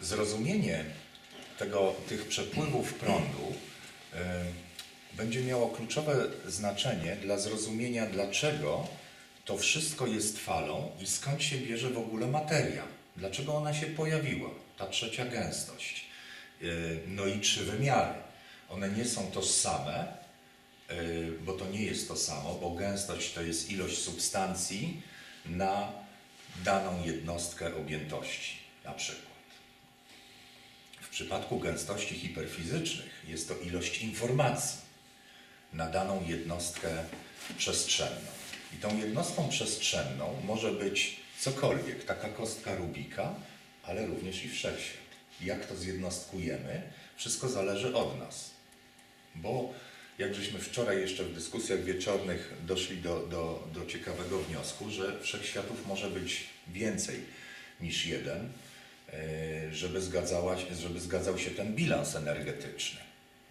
Zrozumienie tego, tych przepływów prądu e, będzie miało kluczowe znaczenie dla zrozumienia, dlaczego to wszystko jest falą i skąd się bierze w ogóle materia. Dlaczego ona się pojawiła, ta trzecia gęstość. E, No i trzy wymiary. One nie są tożsame, e, bo to nie jest to samo, bo gęstość to jest ilość substancji na daną jednostkę objętości, na przykład. W przypadku gęstości hiperfizycznych jest to ilość informacji na daną jednostkę przestrzenną. I tą jednostką przestrzenną może być cokolwiek, taka kostka Rubika, ale również i wszechświat. Jak to zjednostkujemy, wszystko zależy od nas. Bo jak żeśmy wczoraj jeszcze w dyskusjach wieczornych doszli do, do, do ciekawego wniosku, że wszechświatów może być więcej niż jeden, e, żeby, zgadzała, żeby zgadzał się ten bilans energetyczny,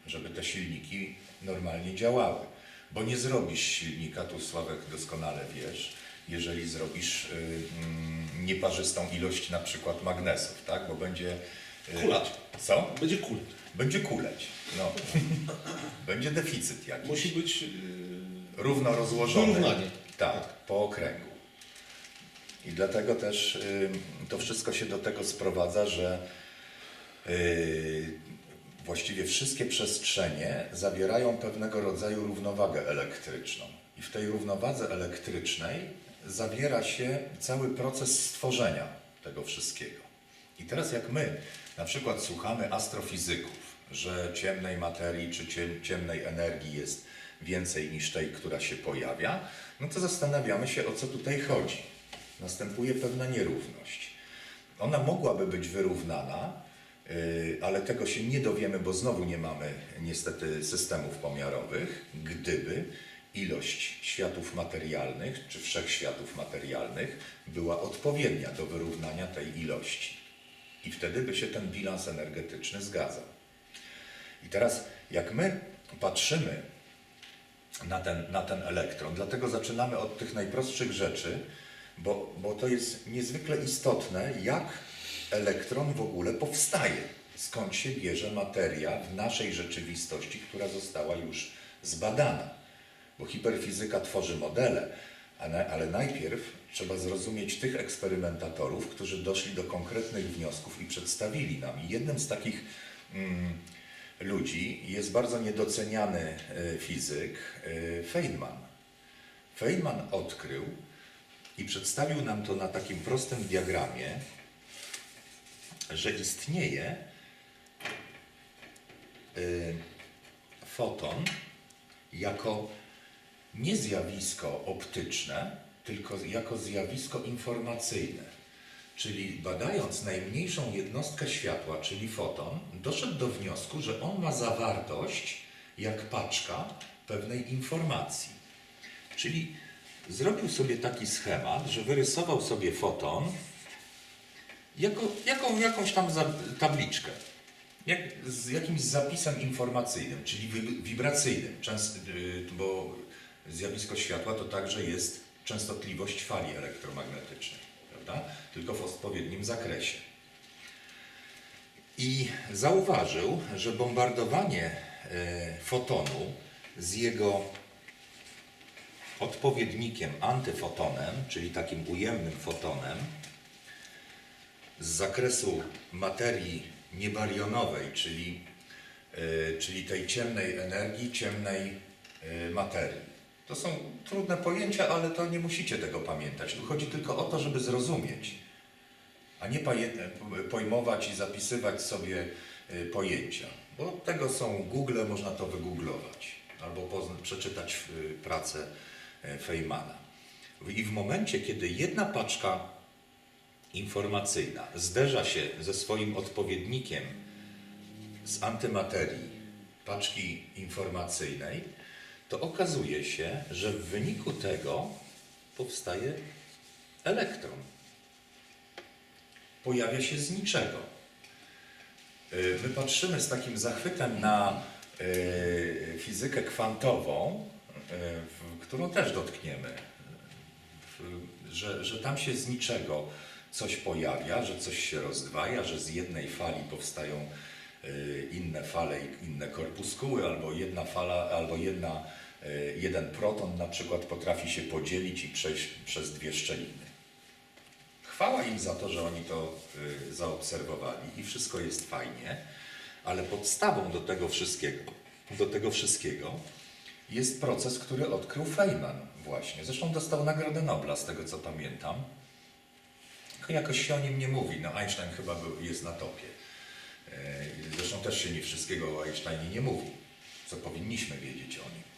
żeby te silniki normalnie działały. Bo nie zrobisz silnika, tu Sławek doskonale wiesz, jeżeli zrobisz y, mm, nieparzystą ilość na przykład magnesów, tak? Bo będzie... Kuleć. Co? Będzie kult. Będzie kuleć. No. Będzie deficyt jakiś. Musi być yy, Równo rozłożony. Wyrównanie. Tak, po okręgu. I dlatego też y, to wszystko się do tego sprowadza, że y, właściwie wszystkie przestrzenie zawierają pewnego rodzaju równowagę elektryczną. I w tej równowadze elektrycznej zawiera się cały proces stworzenia tego wszystkiego. I teraz jak my na przykład słuchamy astrofizyków, że ciemnej materii czy ciem, ciemnej energii jest więcej niż tej, która się pojawia, no to zastanawiamy się, o co tutaj chodzi. Następuje pewna nierówność. Ona mogłaby być wyrównana, yy, ale tego się nie dowiemy, bo znowu nie mamy niestety systemów pomiarowych, gdyby ilość światów materialnych czy wszechświatów materialnych była odpowiednia do wyrównania tej ilości. I wtedy by się ten bilans energetyczny zgadzał. I teraz, jak my patrzymy na ten, na ten elektron, dlatego zaczynamy od tych najprostszych rzeczy, bo, bo to jest niezwykle istotne, jak elektron w ogóle powstaje, skąd się bierze materia w naszej rzeczywistości, która została już zbadana. Bo hiperfizyka tworzy modele, ale, ale najpierw trzeba zrozumieć tych eksperymentatorów, którzy doszli do konkretnych wniosków i przedstawili nam. I jednym z takich mm, ludzi jest bardzo niedoceniany e, fizyk e, Feynman. Feynman odkrył i przedstawił nam to na takim prostym diagramie, że istnieje y, foton jako nie zjawisko optyczne, tylko jako zjawisko informacyjne. Czyli badając najmniejszą jednostkę światła, czyli foton, doszedł do wniosku, że on ma zawartość jak paczka pewnej informacji. Czyli zrobił sobie taki schemat, że wyrysował sobie foton jako, jako jakąś tam za, tabliczkę. Jak, z jakimś zapisem informacyjnym, czyli wi- wibracyjnym, częst, y, bo zjawisko światła to także jest częstotliwość fali elektromagnetycznej, prawda? tylko w odpowiednim zakresie. I zauważył, że bombardowanie e, fotonu z jego odpowiednikiem antyfotonem, czyli takim ujemnym fotonem, z zakresu materii niebarionowej, czyli, e, czyli tej ciemnej energii, ciemnej e, materii. To są trudne pojęcia, ale to nie musicie tego pamiętać. Tu chodzi tylko o to, żeby zrozumieć, a nie paje- pojmować i zapisywać sobie e, pojęcia. Bo tego są Google, można to wygooglować albo przeczytać e, pracę e, Feynmana. I w momencie, kiedy jedna paczka informacyjna zderza się ze swoim odpowiednikiem z antymaterii paczki informacyjnej, to okazuje się, że w wyniku tego powstaje elektron. Pojawia się z niczego. Y, My patrzymy z takim zachwytem na y, fizykę kwantową, y, którą też dotkniemy, że, że tam się z niczego coś pojawia, że coś się rozdwaja, że z jednej fali powstają inne fale i inne korpuskuły, albo jedna fala, albo jedna, jeden proton na przykład potrafi się podzielić i przejść przez dwie szczeliny. Chwała im za to, że oni to y, zaobserwowali i wszystko jest fajnie, ale podstawą do tego wszystkiego, do tego wszystkiego jest proces, który odkrył Feynman właśnie. Zresztą dostał Nagrodę Nobla, z tego co pamiętam. Jakoś się o nim nie mówi. No Einstein chyba był, jest na topie. E, Zresztą też się nie wszystkiego o Einsteinie nie mówi, co powinniśmy wiedzieć o nim.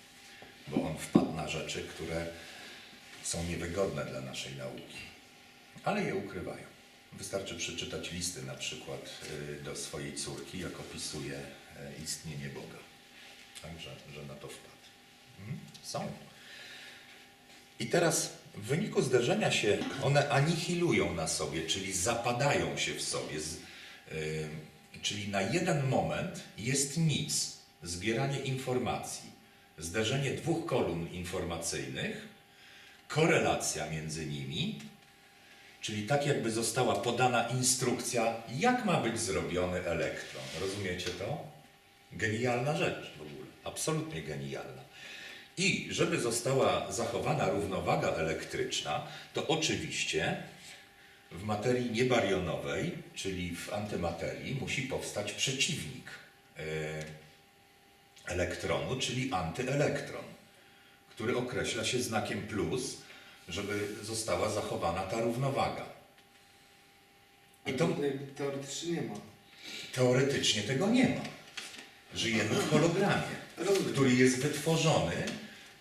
Bo on wpadł na rzeczy, które są niewygodne dla naszej nauki. Ale je ukrywają. Wystarczy przeczytać listy na przykład y, do swojej córki, jak opisuje e, istnienie Boga. Także, że na to wpadł. Mhm. Są. I teraz w wyniku zderzenia się one anihilują na sobie, czyli zapadają się w sobie. Y, czyli na jeden moment jest nic, zbieranie informacji, zderzenie dwóch kolumn informacyjnych, korelacja między nimi, czyli tak jakby została podana instrukcja, jak ma być zrobiony elektron. Rozumiecie to? Genialna rzecz w ogóle, absolutnie genialna. I żeby została zachowana równowaga elektryczna, to oczywiście w materii niebarionowej, czyli w antymaterii, musi powstać przeciwnik e, elektronu, czyli antyelektron, który określa się znakiem plus, żeby została zachowana ta równowaga. I to teoretycznie nie ma. teoretycznie tego nie ma. Żyjemy w hologramie który jest wytworzony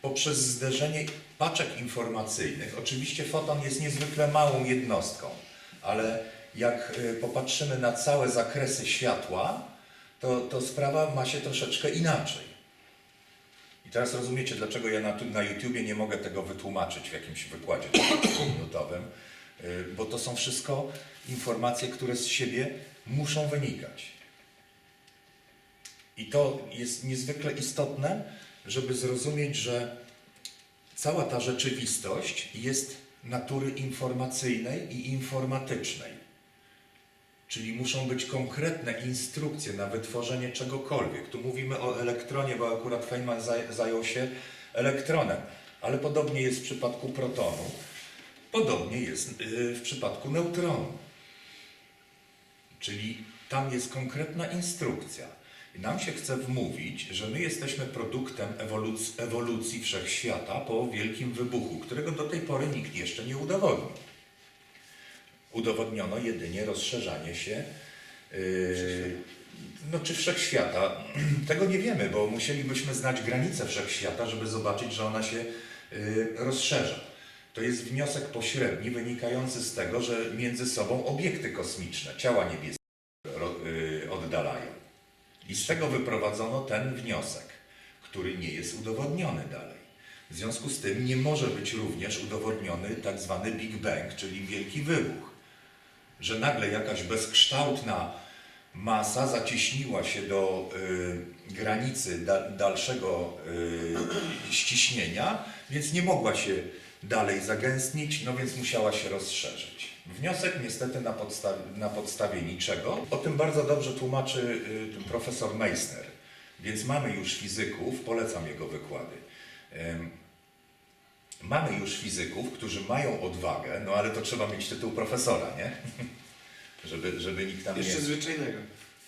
poprzez zderzenie paczek informacyjnych. Oczywiście foton jest niezwykle małą jednostką, ale jak y, popatrzymy na całe zakresy światła, to, to sprawa ma się troszeczkę inaczej. I teraz rozumiecie, dlaczego ja na, na YouTubie nie mogę tego wytłumaczyć w jakimś wykładzie minutowym, y, bo to są wszystko informacje, które z siebie muszą wynikać. I to jest niezwykle istotne, żeby zrozumieć, że cała ta rzeczywistość jest natury informacyjnej i informatycznej. Czyli muszą być konkretne instrukcje na wytworzenie czegokolwiek. Tu mówimy o elektronie, bo akurat Feynman zaj- zajął się elektronem, ale podobnie jest w przypadku protonu, podobnie jest yy, w przypadku neutronu. Czyli tam jest konkretna instrukcja. I nam się chce wmówić, że my jesteśmy produktem ewolucji wszechświata po wielkim wybuchu, którego do tej pory nikt jeszcze nie udowodnił. Udowodniono jedynie rozszerzanie się yy, no, czy wszechświata. Tego nie wiemy, bo musielibyśmy znać granice wszechświata, żeby zobaczyć, że ona się yy, rozszerza. To jest wniosek pośredni wynikający z tego, że między sobą obiekty kosmiczne, ciała niebieskie yy, oddalają. I z tego wyprowadzono ten wniosek, który nie jest udowodniony dalej. W związku z tym nie może być również udowodniony tak zwany Big Bang, czyli wielki wybuch. Że nagle jakaś bezkształtna masa zacieśniła się do y, granicy da, dalszego y, ściśnienia, więc nie mogła się dalej zagęstnić, no więc musiała się rozszerzyć. Wniosek niestety na, podstawie, na podstawie niczego. O tym bardzo dobrze tłumaczy y, profesor Meissner. Więc mamy już fizyków, polecam jego wykłady. Ym, Mamy już fizyków, którzy mają odwagę, no ale to trzeba mieć tytuł profesora, nie? żeby, żeby nikt tam Jeszcze nie... zwyczajnego.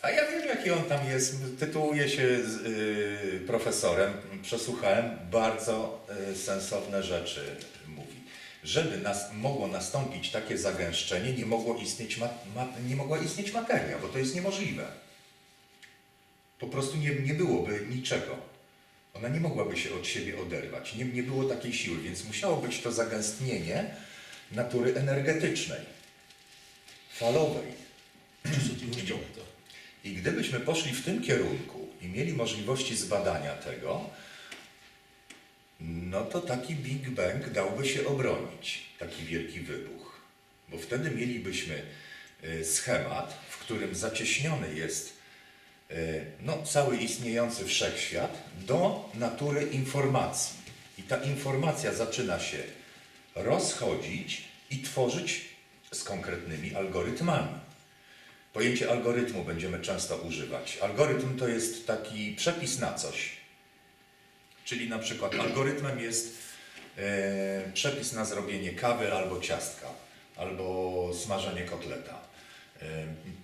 A ja wiem, jaki on tam jest. Tytułuje się z, y, profesorem. Przesłuchałem bardzo y, sensowne rzeczy, mówi. Żeby nas, mogło nastąpić takie zagęszczenie, nie, mogło istnieć ma, ma, nie mogła istnieć materia, bo to jest niemożliwe. Po prostu nie, nie byłoby niczego. Ona nie mogłaby się od siebie oderwać. Nie, nie było takiej siły, więc musiało być to zagęstnienie natury energetycznej, falowej. I gdybyśmy poszli w tym kierunku i mieli możliwości zbadania tego, no to taki Big Bang dałby się obronić, taki wielki wybuch. Bo wtedy mielibyśmy y, schemat, w którym zacieśniony jest no, cały istniejący wszechświat do natury informacji. I ta informacja zaczyna się rozchodzić i tworzyć z konkretnymi algorytmami. Pojęcie algorytmu będziemy często używać. Algorytm to jest taki przepis na coś. Czyli na przykład algorytmem jest e, przepis na zrobienie kawy albo ciastka, albo smażenie kotleta.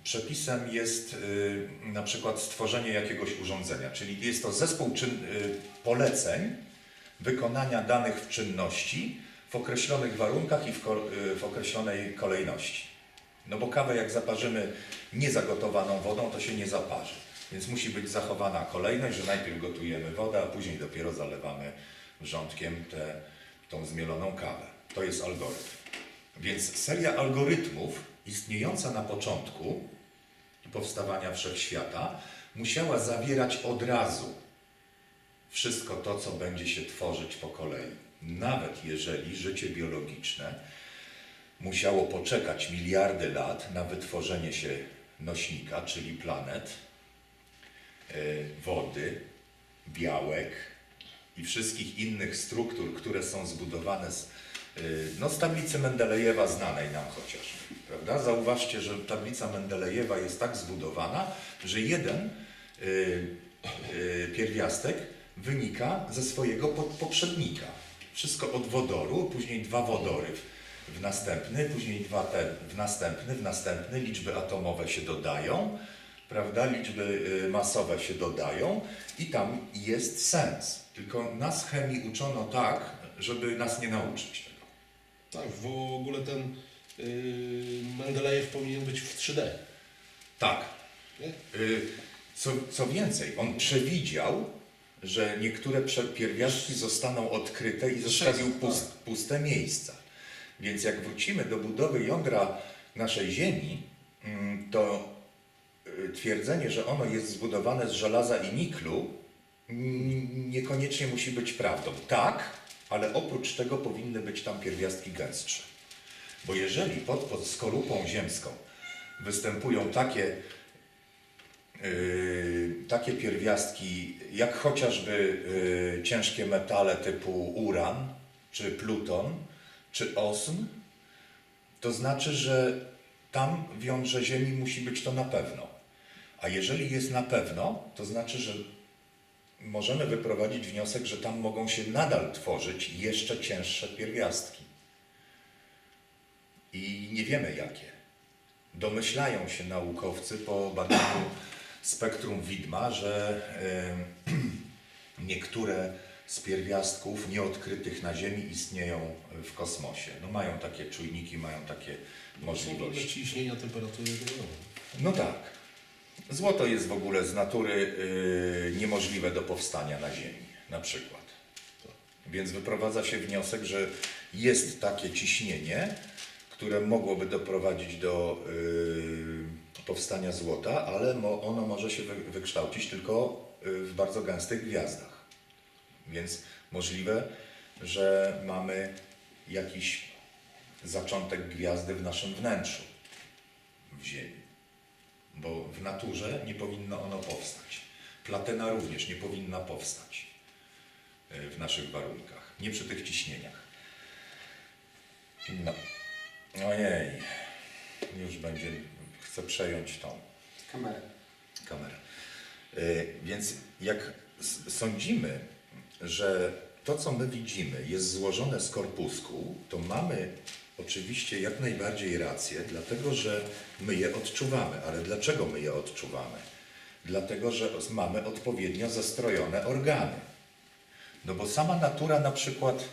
Przepisem jest e, na przykład stworzenie jakiegoś urządzenia, czyli jest to zespół czyn, e, poleceń wykonania danych czynności w określonych warunkach i w, e, w określonej kolejności. No bo kawę jak zaparzymy niezagotowaną wodą, to się nie zaparzy. Więc musi być zachowana kolejność, że najpierw gotujemy wodę, a później dopiero zalewamy wrzątkiem tę tą zmieloną kawę. To jest algorytm. Więc seria algorytmów istniejąca na początku powstawania wszechświata musiała zawierać od razu wszystko to, co będzie się tworzyć po kolei. Nawet jeżeli życie biologiczne musiało poczekać miliardy lat na wytworzenie się nośnika, czyli planet, e, wody, białek i wszystkich innych struktur, które są zbudowane z, no, z tablicy Mendelejewa znanej nam chociaż. Prawda? Zauważcie, że tablica Mendelejewa jest tak zbudowana, że jeden e, e, pierwiastek wynika ze swojego po- poprzednika. Wszystko od wodoru, później dwa wodory w- następny, później dwa ten w następny, w następny, liczby atomowe się dodają, prawda, liczby y, masowe się dodają i tam jest sens. Tylko nas chemii uczono tak, żeby nas nie nauczyć. Tak, w ogóle ten yy, Mendelejew powinien być w 3D. Tak. Y, Co, co więcej, on przewidział, że niektóre prze- pierwiastki zostaną odkryte i zostawił Wszystko, pust, puste miejsca. Więc jak wrócimy do budowy jądra naszej Ziemi, mm, to y, twierdzenie, że ono jest zbudowane z żelaza i niklu, mm, niekoniecznie musi być prawdą. Tak, ale oprócz tego powinny być tam pierwiastki gęstsze. Bo jeżeli pod, pod skorupą ziemską występują takie Yy, takie pierwiastki, jak chociażby yy, ciężkie metale typu uran, czy pluton, czy osm, to znaczy, że tam w jądrze Ziemi musi być to na pewno. A jeżeli jest na pewno, to znaczy, że możemy wyprowadzić wniosek, że tam mogą się nadal tworzyć jeszcze cięższe pierwiastki. I nie wiemy jakie. Domyślają się naukowcy po badaniu spektrum widma, że niektóre z pierwiastków nieodkrytych na Ziemi istnieją w kosmosie. No mają takie czujniki, mają takie możliwości. ciśnienia, temperatury. No tak. Złoto jest w ogóle z natury y, niemożliwe do powstania na Ziemi, na przykład. Więc wyprowadza się wniosek, że jest takie ciśnienie, które mogłoby doprowadzić do y, powstania złota, ale ono może się wy, wykształcić tylko y, w bardzo gęstych gwiazdach. Więc możliwe, że mamy jakiś zaczątek gwiazdy w naszym wnętrzu, w Ziemi bo w naturze nie powinno ono powstać. Platyna również nie powinna powstać e, w naszych warunkach, nie przy tych ciśnieniach. No. Ojej, już będzie, chcę przejąć tą Kamerę. kamerę. E, Więc jak sądzimy, że to, co my widzimy, jest złożone z korpuskuł, to mamy oczywiście jak najbardziej rację, dlatego że my je odczuwamy. Ale dlaczego my je odczuwamy? Dlatego, że mamy odpowiednio zastrojone organy. No bo sama natura na przykład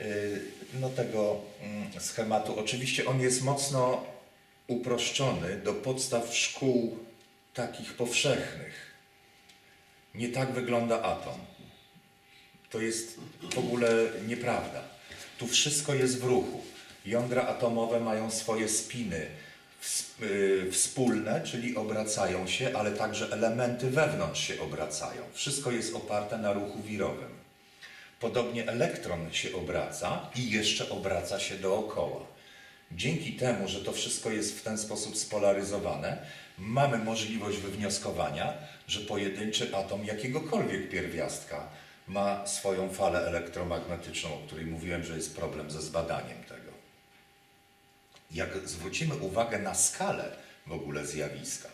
y, no tego mm, schematu, oczywiście on jest mocno uproszczony do podstaw szkół takich powszechnych. Nie tak wygląda atom. To jest w ogóle nieprawda. Tu wszystko jest w ruchu. Jądra atomowe mają swoje spiny y, wspólne, czyli obracają się, ale także elementy wewnątrz się obracają. Wszystko jest oparte na ruchu wirowym. Podobnie elektron się obraca i jeszcze obraca się dookoła. Dzięki temu, że to wszystko jest w ten sposób spolaryzowane, mamy możliwość wywnioskowania, że pojedynczy atom jakiegokolwiek pierwiastka ma swoją falę elektromagnetyczną, o której mówiłem, że jest problem ze zbadaniem tego. Jak zwrócimy uwagę na skalę w ogóle zjawiska,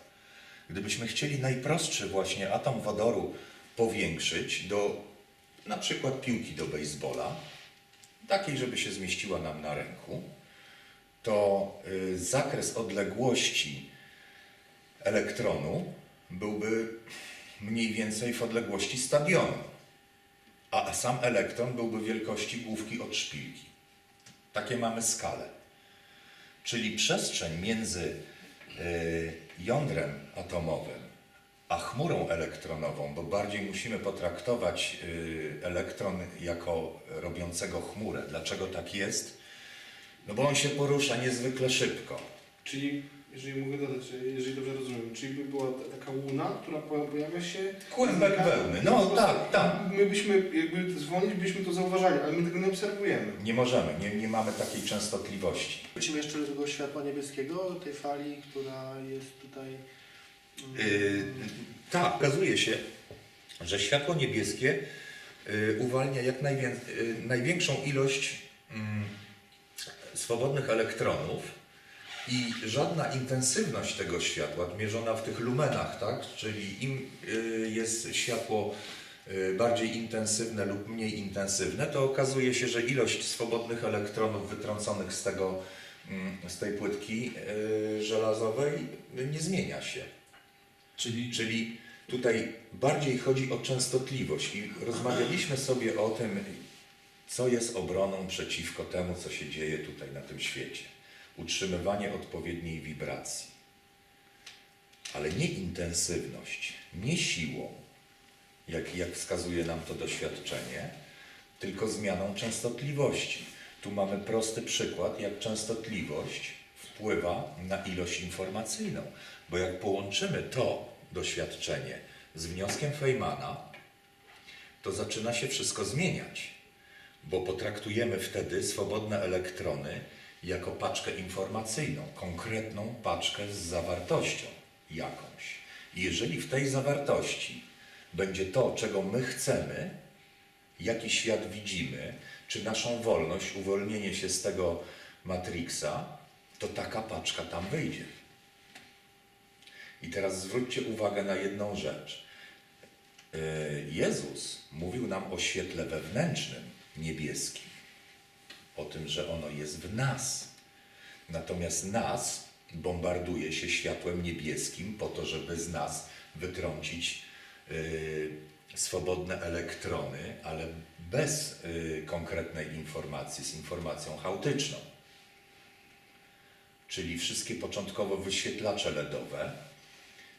gdybyśmy chcieli najprostszy właśnie atom wodoru powiększyć do na przykład piłki do baseballa, takiej, żeby się zmieściła nam na ręku, to y, zakres odległości elektronu byłby mniej więcej w odległości stadionu, a sam elektron byłby wielkości główki od szpilki. Takie mamy skalę. Czyli przestrzeń między y, jądrem atomowym a chmurą elektronową, bo bardziej musimy potraktować y, elektron jako robiącego chmurę. Dlaczego tak jest? No bo on się porusza niezwykle szybko. Czyli, jeżeli mogę dodać, jeżeli dobrze rozumiem, czyli by była ta- taka łuna, która po- pojawia się... Kłębek wełny. No, tak, tak. My byśmy, jakby zwolnić, byśmy to zauważali, ale my tego nie obserwujemy. Nie możemy, nie, nie mamy takiej częstotliwości. Wrócimy jeszcze do tego światła niebieskiego, do tej fali, która jest tutaj. mm, Yy, tak, okazuje się, że światło niebieskie yy, uwalnia jak najwię, yy, największą ilość mm, swobodnych elektronów i żadna intensywność tego światła, mierzona w tych lumenach, tak? czyli im yy, jest światło yy, bardziej intensywne lub mniej intensywne, to okazuje się, że ilość swobodnych elektronów wytrąconych z, tego, mm, z tej płytki yy, żelazowej nie zmienia się. Czyli Czyli tutaj bardziej chodzi o częstotliwość i rozmawialiśmy sobie o tym, co jest obroną przeciwko temu, co się dzieje tutaj na tym świecie. Utrzymywanie odpowiedniej wibracji. Ale nie intensywność, nie siłą, jak, jak wskazuje nam to doświadczenie, tylko zmianą częstotliwości. Tu mamy prosty przykład, jak częstotliwość wpływa na ilość informacyjną. Bo jak połączymy to doświadczenie z wnioskiem Feynmana, to zaczyna się wszystko zmieniać. Bo potraktujemy wtedy swobodne elektrony jako paczkę informacyjną, konkretną paczkę z zawartością jakąś. Jeżeli w tej zawartości będzie to, czego my chcemy, jaki świat widzimy, czy naszą wolność, uwolnienie się z tego Matrixa, to taka paczka tam wyjdzie. I teraz zwróćcie uwagę na jedną rzecz. Yy, Jezus mówił nam o świetle wewnętrznym, niebieskim. O tym, że ono jest w nas. Natomiast nas bombarduje się światłem niebieskim po to, żeby z nas wytrącić yy, swobodne elektrony, ale bez yy, konkretnej informacji, z informacją chaotyczną. Czyli wszystkie początkowo wyświetlacze LEDowe,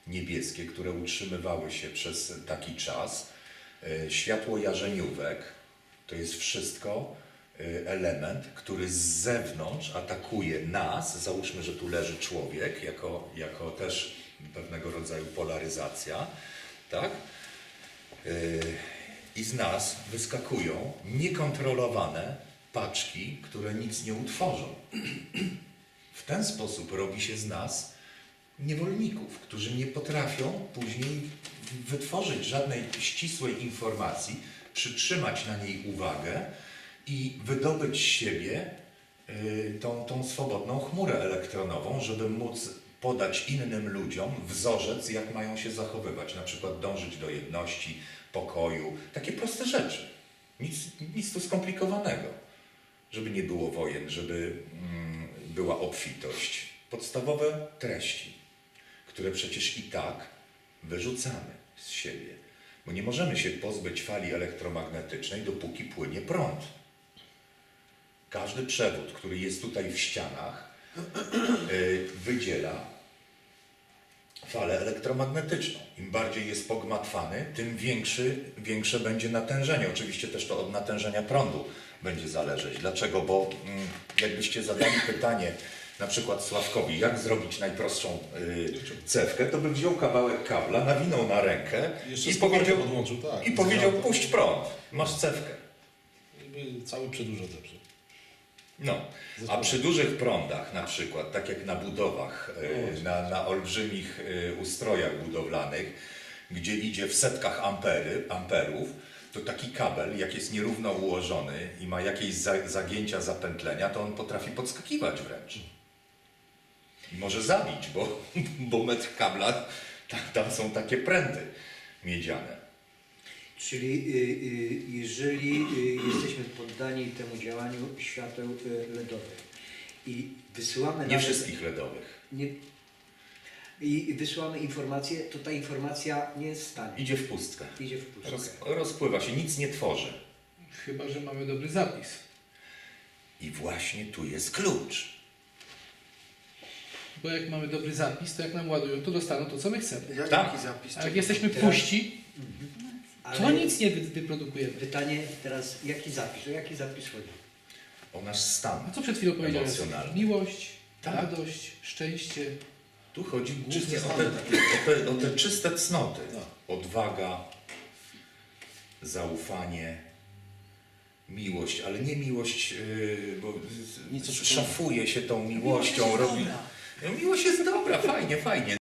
niebieskie, które utrzymywały się przez taki czas, yy, światło jarzeniówek, to jest wszystko element, który z zewnątrz atakuje nas. Załóżmy, że tu leży człowiek, jako, jako też pewnego rodzaju polaryzacja, tak? Yy, I z nas wyskakują niekontrolowane paczki, które nic nie utworzą. W ten sposób robi się z nas niewolników, którzy nie potrafią później wytworzyć żadnej ścisłej informacji, przytrzymać na niej uwagę i wydobyć z siebie y, tą, tą swobodną chmurę elektronową, żeby móc podać innym ludziom wzorzec, jak mają się zachowywać, na przykład dążyć do jedności, pokoju, takie proste rzeczy. Nic, nic tu skomplikowanego. Żeby nie było wojen, żeby mm, była obfitość. Podstawowe treści, które przecież i tak wyrzucamy z siebie. Bo nie możemy się pozbyć fali elektromagnetycznej, dopóki płynie prąd. Każdy przewód, który jest tutaj w ścianach, y, wydziela falę elektromagnetyczną. Im bardziej jest pogmatwany, tym większy, większe będzie natężenie. Oczywiście też to od natężenia prądu będzie zależeć. Dlaczego? Bo mm, jakbyście zadali pytanie na przykład Sławkowi, jak zrobić najprostszą y, cewkę, to by wziął kawałek kabla, nawinął na rękę jeszcze i powiedział, podłączył, tak. i powiedział puść prąd, masz cewkę. Cały przedłuża zepsuł. No, a przy dużych prądach na przykład, tak jak na budowach, e, na, na olbrzymich e, ustrojach budowlanych, gdzie idzie w setkach ampery, amperów, to taki kabel, jak jest nierówno ułożony i ma jakieś za, zagięcia, zapętlenia, to on potrafi podskakiwać wręcz. I może zabić, bo, bo metr kabla, tam, tam są takie pręty miedziane. Czyli y, y, jeżeli y, jesteśmy poddani temu działaniu świateł LEDowych i wysyłamy Nie nawet- wszystkich LEDowych. nie, i wysyłamy informację, to ta informacja nie stanie. Idzie w pustkę. Idzie w pustkę. Roz, rozpływa się, nic nie tworzy. Chyba, że mamy dobry zapis. I właśnie tu jest klucz. Bo jak mamy dobry zapis, to jak nam ładują, to dostaną to, co my chcemy. Jak, Tak. Jaki zapis? A jak jesteśmy Teraz- puści, Ale to nic nie wy- wyprodukujemy. Pytanie teraz, jaki zapis? O jaki zapis chodzi? O nasz stan. A co przed chwilą powiedziałem? Emocjonalny. Miłość, Tak. radość, szczęście. Tu chodzi głównie o te, o, te, o te czyste cnoty. No. Odwaga, zaufanie, miłość, ale nie miłość, yy, bo Nic szafuje się tą miłością. Robi... No, miłość jest dobra, fajnie, fajnie.